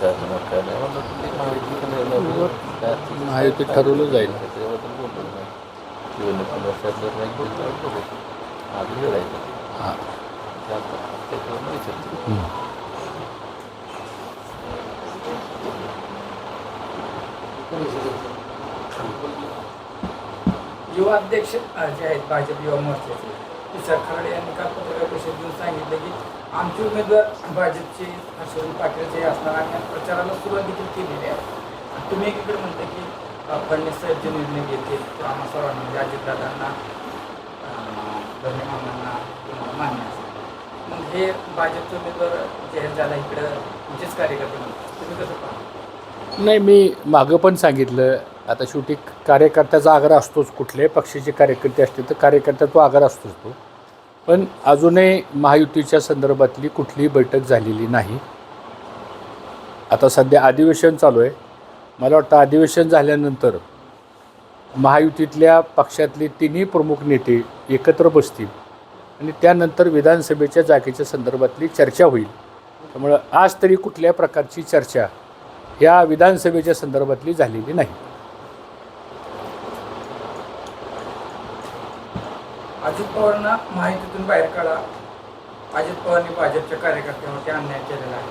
काय होणार काय नाही म्हणलं ते महायुतीचं निर्णय ते- ठरवलं जाईल. त्याच्याबद्दल बोललो नाही निवडणूक वर्षात निर्णय घेतला आधी लढायचं हां त्याच्यावर युवा अध्यक्ष जे आहेत भाजप युवा मोर्चाचे तुषार खराडे यांनी काल पत्रकार परिषद सांगितलं की म्हणजे आमचे उमेदवार भाजपचे हर्षवर्धन पाटीलचे असणार आणि प्रचाराला सुरुवात देखील केलेली आहे. तुम्ही एकीकडे म्हणता की फडणवीस साहेब जे निर्णय घेतील तो आम्हा सर्वांना म्हणजे अजितदादांना अ, मामांना तुम्हाला मान्य असेल. मग हे भाजपचे उमेदवार जाहीर झाला इकडं तुमचेच कार्यकर्ते म्हणतात तुम्ही कसं पाहता? नाही मी मागं पण सांगितलं. आता शेवटी कार्यकर्त्याचा आग्रह असतोच कुठल्याही पक्षाचे कार्यकर्ते असतील तर कार्यकर्त्या तो आग्रह असतोच तो. पण अजूनही महायुतीच्या संदर्भातली कुठलीही बैठक झालेली नाही. आता सध्या अधिवेशन चालू आहे. मला वाटतं अधिवेशन झाल्यानंतर महायुतीतल्या पक्षातले तिन्ही प्रमुख नेते एकत्र बसतील आणि त्यानंतर विधानसभेच्या जागेच्या संदर्भातली चर्चा होईल. त्यामुळं आज तरी कुठल्या प्रकारची चर्चा या विधानसभेच्या संदर्भातली झालेली नाही. अजित पवारांना माहितीतून बाहेर काढा. अजित पवारांनी भाजपच्या कार्यकर्त्यांवरती अन्याय केलेला आहे.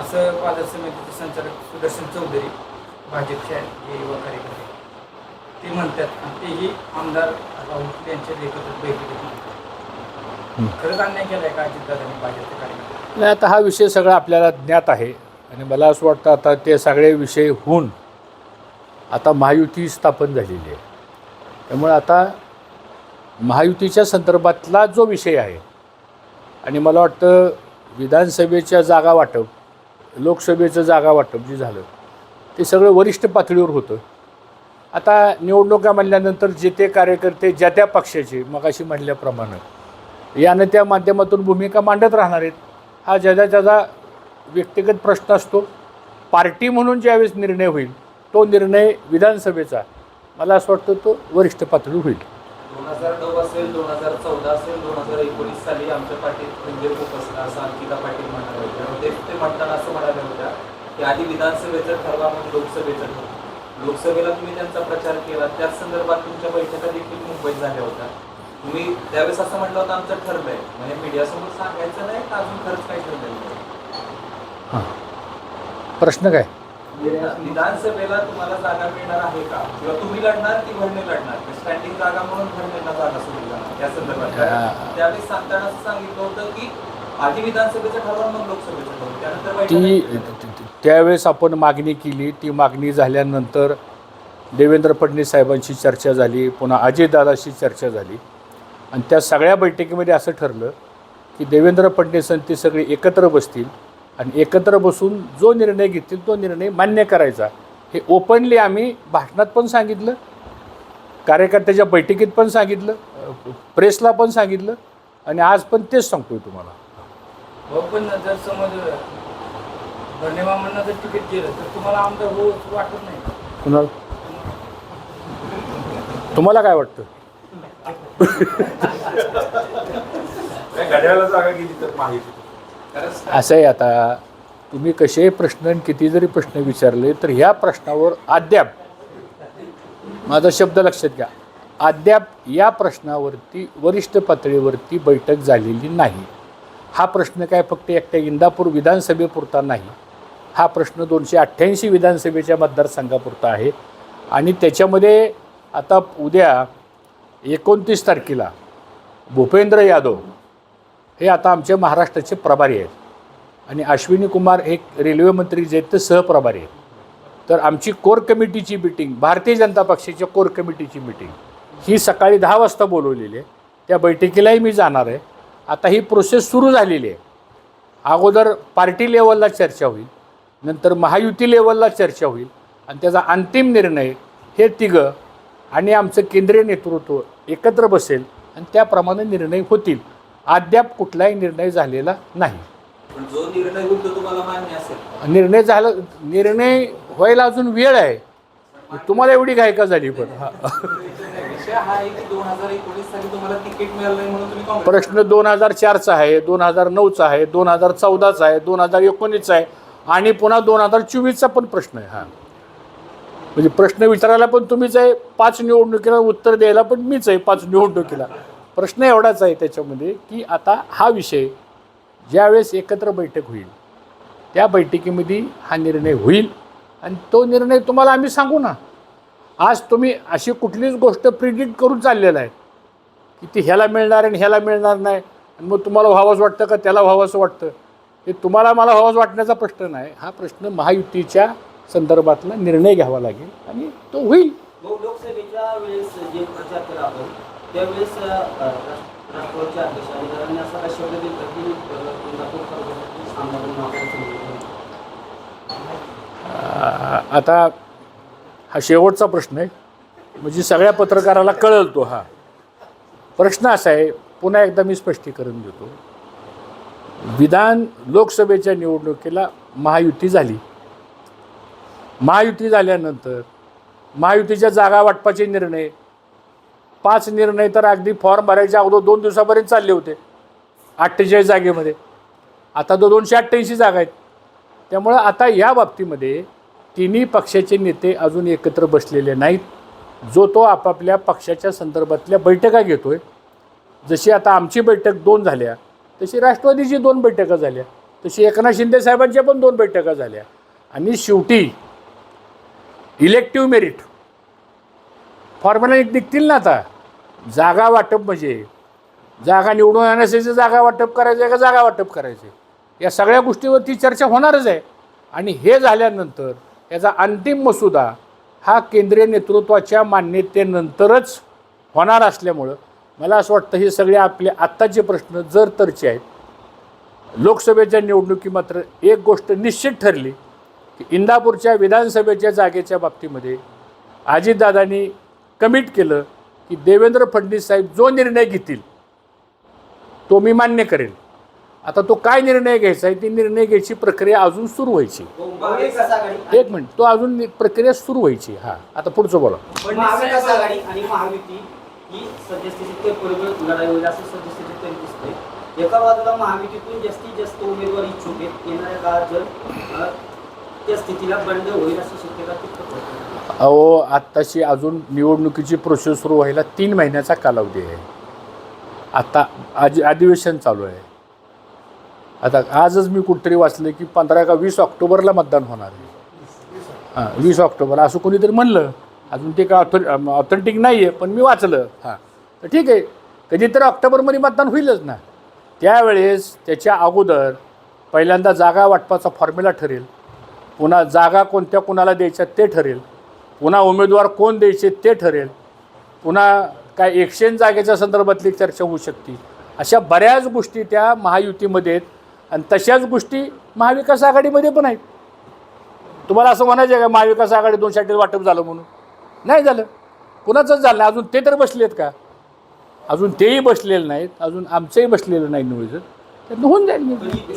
असं बाजार समितीचे संचालक सुदर्शन चौधरी भाजपचे जे युवा कार्यकर्ते ते म्हणतात आणि तेही आमदार राऊत यांच्या एकत्र बैठकीत म्हणतात. खरंच अन्याय केलाय का अजितदादांनी भाजपच्या कार्यकर्ते? नाही आता हा विषय सगळा आपल्याला ज्ञात आहे. आणि मला असं वाटतं आता ते सगळे विषय होऊन आता महायुती स्थापन झालेली आहे. त्यामुळे आता महायुतीच्या संदर्भातला जो विषय आहे आणि मला वाटतं विधानसभेच्या जागा वाटप लोकसभेचं जागा वाटप जे झालं ते सगळं वरिष्ठ पातळीवर होतं. आता निवडणुका म्हणल्यानंतर जे ते कार्यकर्ते ज्या त्या पक्षाचे मगाशी म्हणल्याप्रमाणे यानं त्या माध्यमातून भूमिका मांडत राहणार आहेत. हा ज्याचा त्याचा व्यक्तिगत प्रश्न असतो. पार्टी म्हणून ज्यावेळेस निर्णय होईल तो निर्णय विधानसभेचा. मला असं वाटतं तो वरिष्ठ पातळीवर होईल. दोन हजार नऊ असेल दोन हजार चौदा असेल दोन हजार एकोणीस साली आमच्या पाठीत म्हणजे उपसला असं अंकिता पाटील म्हणाल्या होत्या ते ते म्हणताना असं म्हणाल्या होत्या की आधी विधानसभेचं ठरवा मग लोकसभेचं ठरवा. लोकसभेला तुम्ही त्यांचा प्रचार केला. त्याच संदर्भात तुमच्या बैठका देखील मुंबईत झाल्या होत्या. तुम्ही त्यावेळेस असं म्हटलं होतं आमचं ठरलंय म्हणजे मीडियासमोर सांगायचं नाही का अजून खरंच काही ठरलेलं नाही प्रश्न काय? विधानसभेला तुम्हाला जागा मिळणार आहे का? किंवा तुम्ही लढणार की भरणे लढणार? स्टँडिंग जागा म्हणून भरणेला जागा सोडली जाणार या संदर्भात. त्यावेळेस सांगताना असं सांगितलं होतं की आधी विधानसभेचं ठरवा मग लोकसभेचं ठरवू त्यानंतर ती- त्यावेळेस आपण मागणी केली. ती मागणी झाल्यानंतर देवेंद्र फडणवीस साहेबांशी चर्चा झाली. पुन्हा अजयदादाशी चर्चा झाली. आणि त्या सगळ्या बैठकीमध्ये असं ठरलं की देवेंद्र फडणवीस आणि ते सगळे एकत्र बसतील. आणि एकत्र बसून जो निर्णय घेतील तो निर्णय मान्य करायचा. हे ओपनली आम्ही भाषणात पण सांगितलं कार्यकर्त्याच्या बैठकीत पण सांगितलं प्रेसला पण सांगितलं आणि आज पण तेच सांगतोय तुम्हाला. हो पण जर समज जर तिकीट तर तुम्हाला आमदार हो वाटत नाही. का? कुणाल? तुम्हाला काय वाटतं? घड्याळाला जागा गेली तर माहिती. असं आहे आता तुम्ही कसेही प्रश्न आणि किती जरी प्रश्न विचारले तर ह्या प्रश्नावर अद्याप माझा शब्द लक्षात घ्या. अद्याप या प्रश्नावरती वरिष्ठ पातळीवरती बैठक झालेली नाही. हा प्रश्न काय फक्त एकट्या इंदापूर विधानसभेपुरता नाही. हा प्रश्न दोनशे अठ्ठ्याऐंशी विधानसभेच्या मतदारसंघापुरता आहे. आणि त्याच्यामध्ये आता उद्या एकोणतीस तारखेला भूपेंद्र यादव हे आता आमच्या महाराष्ट्राचे प्रभारी आहेत. आणि अश्विनी कुमार हे रेल्वे मंत्री जे आहेत ते सहप्रभारी आहेत. तर आमची कोर कमिटीची मिटिंग भारतीय जनता पक्षाच्या कोर कमिटीची मिटिंग ही सकाळी दहा वाजता बोलवलेली आहे. त्या बैठकीलाही मी जाणार आहे. आता ही प्रोसेस सुरू झालेली आहे. अगोदर पार्टी लेवलला चर्चा होईल नंतर महायुती लेवलला चर्चा होईल आणि त्याचा अंतिम निर्णय हे तिघं आणि आमचं केंद्रीय नेतृत्व एकत्र बसेल आणि त्याप्रमाणे निर्णय होतील. अद्याप कुठलाही निर्णय झालेला नाही. निर्णय झाला निर्णय व्हायला अजून वेळ आहे. तुम्हाला एवढी घाय का झाली पण. हा. हा प्रश्न दोन हजार चारचा आहे दोन हजार नऊचा आहे दोन हजार चौदाचा आहे दोन हजार एकोणीसचा आहे आणि पुन्हा दोन हजार चोवीसचा पण प्रश्न आहे हा. म्हणजे प्रश्न विचारायला पण तुम्हीच आहे पाच निवडणुकीला उत्तर द्यायला पण मीच आहे पाच निवडणुकीला. प्रश्न एवढाच आहे त्याच्यामध्ये की आता हा विषय ज्यावेळेस एकत्र बैठक होईल त्या बैठकीमध्ये हा निर्णय होईल आणि तो निर्णय तुम्हाला आम्ही सांगू ना. आज तुम्ही अशी कुठलीच गोष्ट प्रिडिक्ट करून चाललेला आहे की ती ह्याला मिळणार आणि ह्याला मिळणार नाही आणि मग तुम्हाला व्हावंच वाटतं का त्याला व्हावंसं वाटतं? हे तुम्हाला मला व्हावंच वाटण्याचा प्रश्न नाही. हा प्रश्न महायुतीच्या संदर्भातला निर्णय घ्यावा लागेल आणि तो होईल. लोकसभेच्या वेळेस जे प्रचार आपण त्यावेळेस अ, अध्यक्ष काय शब्द की तालुक्यासाठी आमदार आता हा शेवटचा प्रश्न आहे. म्हणजे सगळ्या पत्रकाराला कळल तो हा. प्रश्न असा आहे पुन्हा एकदा मी स्पष्टीकरण देतो. विधान लोकसभेच्या निवडणुकीला महायुती झाली. महायुती झाल्यानंतर महायुतीच्या जागा वाटपाचे निर्णय पाच निर्णय तर अगदी फॉर्म भरायच्या अगोदर दोन दिवसापर्यंत चालले होते. अठ्ठेचाळीस जागेमध्ये. आता तो दोनशे अठ्ठ्याऐंशी जागा आहेत. त्यामुळं आता या बाबतीमध्ये तिन्ही पक्षाचे नेते अजून एकत्र बसलेले नाहीत. जो तो आपापल्या पक्षाच्या संदर्भातल्या बैठका घेतो आहे जशी आता आमची बैठक दोन झाल्या तशी राष्ट्रवादीची दोन बैठका झाल्या तशी एकनाथ शिंदे साहेबांच्या पण दोन बैठका झाल्या. आणि शेवटी इलेक्टिव्ह मेरिट फॉर्म्युला निघतील ना आता? जागा वाटप म्हणजे. जागा निवडून आणण्यासाठी जागा वाटप करायचं आहे का जागा वाटप करायचे? या सगळ्या गोष्टीवरती चर्चा होणारच आहे. आणि हे झाल्यानंतर याचा अंतिम मसुदा हा केंद्रीय नेतृत्वाच्या मान्यतेनंतरच होणार असल्यामुळं मला असं वाटतं हे सगळे आपले आत्ताचे प्रश्न जर तरचे आहेत. लोकसभेच्या निवडणुकी मात्र एक गोष्ट निश्चित ठरली की इंदापूरच्या विधानसभेच्या जागेच्या बाबतीमध्ये अजितदादांनी कमिट केलं की देवेंद्र फडणवीस साहेब जो निर्णय घेतील तो मी मान्य करेल आता तो काय निर्णय घ्यायचा आहे ती निर्णय घ्यायची प्रक्रिया अजून सुरू व्हायची. एक मिनिट तो अजून प्रक्रिया सुरू व्हायची. हां आता पुढचं बोला. एका बाजूला महायुतीतून जास्तीत जास्त उमेदवार इच्छुक आहेत. येणाऱ्या काळात जर त्या स्थितीला बंद होईल अशी शक्यता? अहो आत्ताशी अजून निवडणुकीची प्रोसेस सुरू व्हायला तीन महिन्याचा कालावधी आहे. आत्ता आज अधिवेशन चालू आहे. आता आजच मी कुठेतरी वाचलं की पंधरा का वीस ऑक्टोबरला मतदान होणार आहे. हां वीस ऑक्टोबर असं कोणीतरी म्हणलं. अजून ते का ऑथर ऑथेंटिक नाही आहे पण मी वाचलं. हां तर ठीक आहे. कधीतरी ऑक्टोबरमध्ये मतदान होईलच ना. त्यावेळेस त्याच्या अगोदर पहिल्यांदा जागा वाटपाचा फॉर्म्युला ठरेल. पुन्हा जागा कोणत्या कुणाला द्यायच्या ते ठरेल. पुन्हा उमेदवार कोण द्यायचे ते ठरेल. पुन्हा काय एक्सचेंज जागेच्या संदर्भातली चर्चा होऊ शकते. अशा बऱ्याच गोष्टी त्या महायुतीमध्ये आहेत आणि तशाच गोष्टी महाविकास आघाडीमध्ये पण आहेत. तुम्हाला असं म्हणायचं आहे का महाविकास आघाडी दोन साठी वाटप झालं म्हणून? नाही झालं. कुणाचंच झालं नाही. अजून ते तर बसलेत का? अजून तेही बसलेले नाहीत. अजून आमचंही बसलेलं नाही निवडीचं तर होऊन जाईल.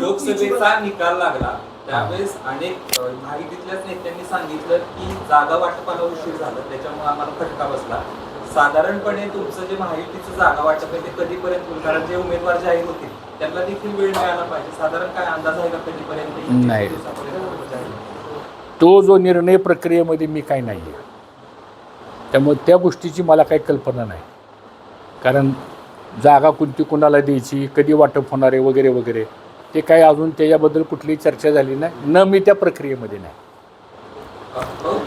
लोकसभेचा निकाल लागला. त्यावेळेस अनेक महायुतीतल्याच नेत्यांनी सांगितलं की जागा वाटपाला उशीर झाला. त्याच्यामुळे आम्हाला फटका बसला. साधारणपणे तुमचं जे महायुतीचं जागा वाटप आहे ते कधीपर्यंत होईल? कारण जे उमेदवार जाहीर होतील त्यांना देखील वेळ मिळाला पाहिजे. साधारण काय अंदाज आहे का कधीपर्यंत? नाही. तो जो निर्णय प्रक्रियेमध्ये मी काही नाही आहे. त्यामुळे त्या गोष्टीची मला काही कल्पना नाही. कारण जागा कोणती कोणाला द्यायची कधी वाटप होणार आहे वगैरे वगैरे. ते काही अजून त्याच्याबद्दल कुठलीही चर्चा झाली नाही. न मी त्या प्रक्रियेमध्ये नाही.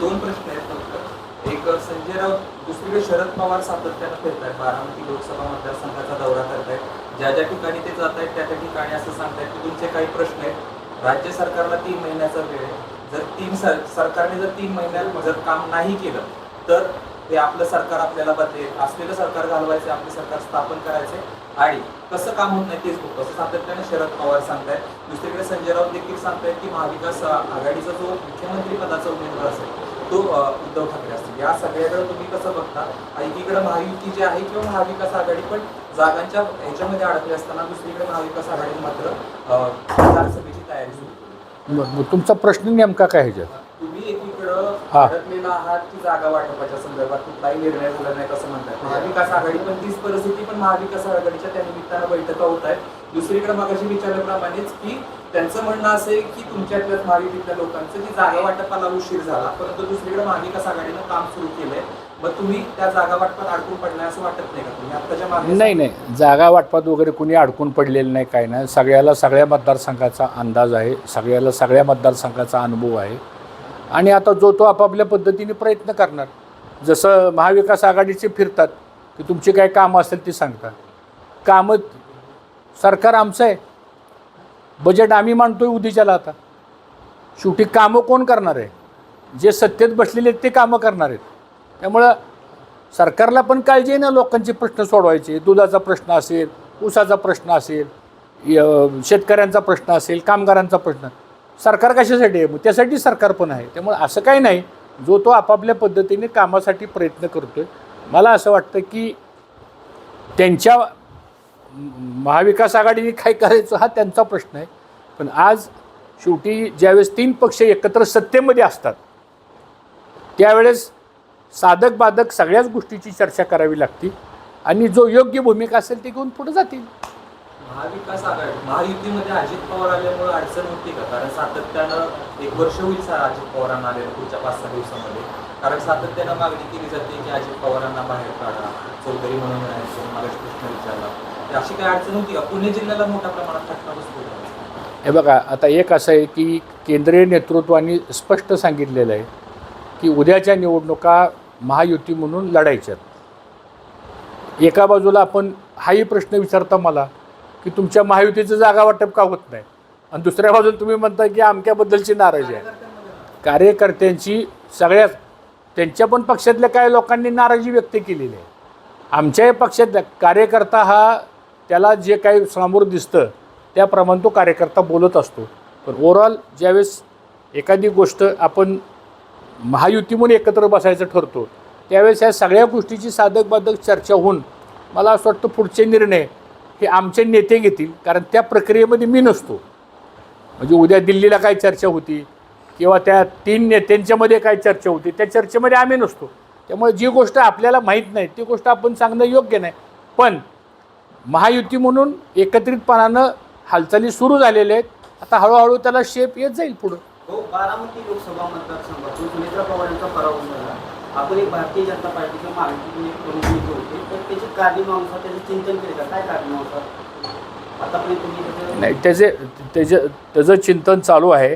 दोन प्रश्न आहेत फक्त. एक संजय राऊत दुसरीकडे शरद पवार सातत्यानं फिरतायत. बारामती लोकसभा मतदारसंघाचा दौरा करतायत. ज्या ज्या ठिकाणी ते जात आहेत त्या त्या ठिकाणी असं सांगतायत की तुमचे काही प्रश्न आहेत. राज्य सरकारला तीन महिन्याचा वेळ आहे. जर तीन सर सरकारने जर तीन महिन्यात जर काम नाही केलं तर ते आपलं सरकार आपल्याला बदलेल. असलेलं सरकार घालवायचे आपले सरकार स्थापन करायचे आणि कसं काम होत नाही तेच खूप असं सातत्याने शरद पवार सांगतायत. दुसरीकडे संजय राऊत देखील सांगतायत की महाविकास आघाडीचा जो मुख्यमंत्री पदाचा उमेदवार असेल तो उद्धव ठाकरे असतील. या सगळ्याकडे तुम्ही कसं बघता? एकीकडे महायुती जी आहे किंवा महाविकास आघाडी पण जागांच्या ह्याच्यामध्ये अडकले असताना दुसरीकडे महाविकास आघाडी मात्र विधानसभेची तयारी सुरू तुमचा प्रश्न नेमका काय ह्याच्यात हा. अडकलेला आहात की जागा वाटपाच्या संदर्भात कुठलाही निर्णय झाला नाही कसं म्हणताय महाविकास आघाडी पण तीच परिस्थिती पण महाविकास आघाडीच्या त्या निमित्तानं बैठका होत आहेत. दुसरीकडे मगाशी विचारल्याप्रमाणेच की त्यांचं म्हणणं असं आहे की तुमच्यातल्याच महायुतीतल्या लोकांचं की जागा वाटपाला उशीर झाला परंतु दुसरीकडे महाविकास आघाडीनं काम सुरू केलंय. मग तुम्ही त्या जागा वाटपात अडकून पडलाय असं वाटत नाही का तुम्ही? आत्ताच्या मागे नाही नाही. जागा वाटपात वगैरे कुणी अडकून पडलेलं नाही काय नाही. सगळ्याला सगळ्या मतदारसंघाचा अंदाज आहे. सगळ्याला सगळ्या मतदारसंघाचा अनुभव आहे. आणि आता जो तो आपापल्या पद्धतीने प्रयत्न करणार जसं महाविकास आघाडीचे फिरतात की तुमची काय कामं असेल ती सांगतात कामं सरकार आमचं आहे. बजेट आम्ही मांडतोय उद्याच्याला आता. शेवटी कामं कोण करणार आहे? जे सत्तेत बसलेले आहेत ते कामं करणार आहेत. त्यामुळं सरकारला पण काळजी आहे ना लोकांचे प्रश्न सोडवायचे. दुधाचा प्रश्न असेल ऊसाचा प्रश्न असेल शेतकऱ्यांचा प्रश्न असेल कामगारांचा प्रश्न. सरकार कशासाठी आहे? मग त्यासाठी सरकार पण आहे. त्यामुळे असं काही नाही. जो तो आपापल्या पद्धतीने कामासाठी प्रयत्न करतो आहे मला असं वाटतं की त्यांच्या महाविकास आघाडीने काय करायचं हा त्यांचा प्रश्न आहे. पण आज शेवटी ज्यावेळेस तीन पक्ष एकत्र सत्तेमध्ये असतात त्यावेळेस साधक बाधक सगळ्याच गोष्टीची चर्चा करावी लागते आणि जो योग्य भूमिका असेल ती घेऊन पुढे जातील. महाविकास आघाडी महायुतीमध्ये अजित पवार आल्यामुळे अडचण होती का? कारण सातत्यानं एक वर्ष होईल सर अजित पवारांना आले पुढच्या पाच सहा दिवसामध्ये. कारण सातत्यानं मागणी केली जाते की अजित पवारांना बाहेर काढा. चौधरी म्हणून मिळायचं मागाशी प्रश्न विचारला. अशी काय अडचण होती का? पुणे जिल्ह्याला मोठ्या प्रमाणात फटका बसतो हे बघा आता एक असं आहे की केंद्रीय नेतृत्वाने स्पष्ट सांगितलेलं आहे की उद्याच्या निवडणुका महायुती म्हणून लढायच्यात. एका बाजूला आपण हाही प्रश्न विचारता मला की तुमच्या महायुतीचं जागा वाटप का होत नाही? आणि दुसऱ्या बाजूला तुम्ही म्हणता की आमक्याबद्दलची नाराजी आहे. कार्यकर्त्यांची सगळ्यात त्यांच्या पण पक्षातल्या काही लोकांनी नाराजी व्यक्त केलेली आहे. आमच्याही पक्षातल्या कार्यकर्ता हा त्याला जे काही समोर दिसतं त्याप्रमाणे तो कार्यकर्ता बोलत असतो. पण ओव्हरऑल ज्यावेळेस एखादी गोष्ट आपण महायुती म्हणून एकत्र बसायचं ठरतो त्यावेळेस ह्या सगळ्या गोष्टीची साधक बाधक चर्चा होऊन मला असं वाटतं पुढचे निर्णय हे आमचे नेते घेतील कारण त्या प्रक्रियेमध्ये मी नसतो. म्हणजे उद्या दिल्लीला काय चर्चा होती किंवा त्या तीन नेत्यांच्यामध्ये काय चर्चा होती त्या चर्चेमध्ये आम्ही नसतो. त्यामुळे जी गोष्ट आपल्याला माहीत नाही ती गोष्ट आपण सांगणं योग्य नाही. पण महायुती म्हणून एकत्रितपणानं हालचाली सुरू झालेल्या आहेत. आता हळूहळू त्याला शेप येत जाईल पुढं. हो, बारामती लोकसभा मतदारसंघातून पवार यांचा पराभव झाला. आपण एक भारतीय जनता पार्टीचे महाराष्ट्रातून एक प्रमुख नेते होते तर त्याची कारणानुसार त्याचं चिंतन केले काय कारणानुसार आतापर्यंत तुम्ही त्याचं नाही त्याचे त्याचं त्याचं चिंतन चालू आहे.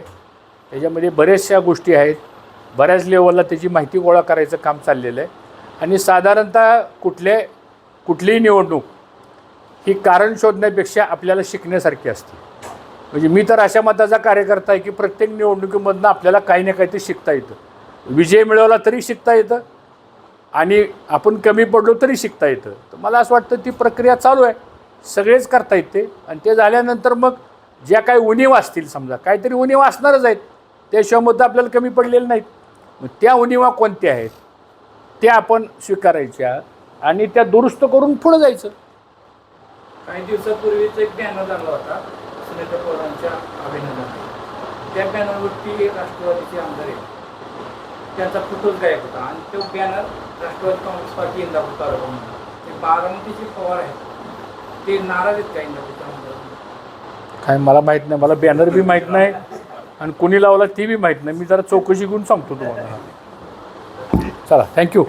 त्याच्यामध्ये बऱ्याचशा गोष्टी आहेत. बऱ्याच लेवलला त्याची माहिती गोळा करायचं काम चाललेलं आहे. आणि साधारणतः कुठले कुठलीही निवडणूक ही कारण शोधण्यापेक्षा आपल्याला शिकण्यासारखी असते. म्हणजे मी तर अशा मताचा कार्यकर्ता आहे की प्रत्येक निवडणुकीमधनं आपल्याला काही ना काहीतरी शिकता येतं. विजय मिळवला तरी शिकता येतं. आणि आपण कमी पडलो तरी शिकता येतं. तर मला असं वाटतं ती प्रक्रिया चालू आहे. सगळेच करता येते आणि ते झाल्यानंतर मग ज्या काही उणीव असतील समजा काहीतरी उणीव असणारच आहेत. त्याशिवाय मुद्दा आपल्याला कमी पडलेले नाहीत. मग त्या उणीवा कोणत्या आहेत? त्या आपण स्वीकारायच्या आणि त्या दुरुस्त करून पुढं जायचं. काही दिवसापूर्वीच एक बॅनर लागला होता सुनेत्र पवारांच्या अभिनंदन त्या बॅनरवरती राष्ट्रवादीचे आमदार आहे त्यांचा फोटोच गायब होता. आणि तो बॅनर राष्ट्रवादी काँग्रेस पार्टी इंदापूर म्हणून. ते बारामतीचे पवार आहेत. ते नाराज आहेत का इंदापूरच्या काय मला माहीत नाही. मला बॅनर बी माहीत नाही. आणि कोणी लावला ती बी माहीत नाही. मी जरा चौकशी करून सांगतो तुम्हाला. चला थँक्यू